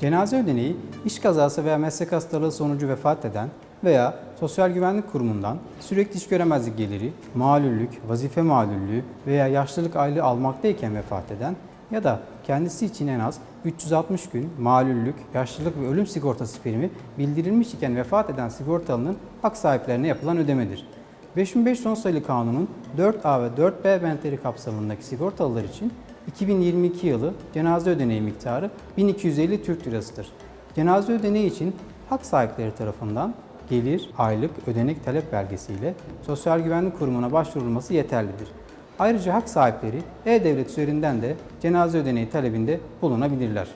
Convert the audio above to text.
Cenaze ödeneği, iş kazası veya meslek hastalığı sonucu vefat eden veya Sosyal Güvenlik Kurumu'ndan sürekli iş göremezlik geliri, malüllük, vazife malüllüğü veya yaşlılık aylığı almaktayken vefat eden ya da kendisi için en az 360 gün malüllük, yaşlılık ve ölüm sigortası primi bildirilmiş iken vefat eden sigortalının hak sahiplerine yapılan ödemedir. 5005 son sayılı kanunun 4A ve 4B bentleri kapsamındaki sigortalılar için 2022 yılı cenaze ödeneği miktarı 1250 Türk Lirasıdır. Cenaze ödeneği için hak sahipleri tarafından gelir, aylık, ödenek talep belgesiyle Sosyal Güvenlik Kurumu'na başvurulması yeterlidir. Ayrıca hak sahipleri e-devlet üzerinden de cenaze ödeneği talebinde bulunabilirler.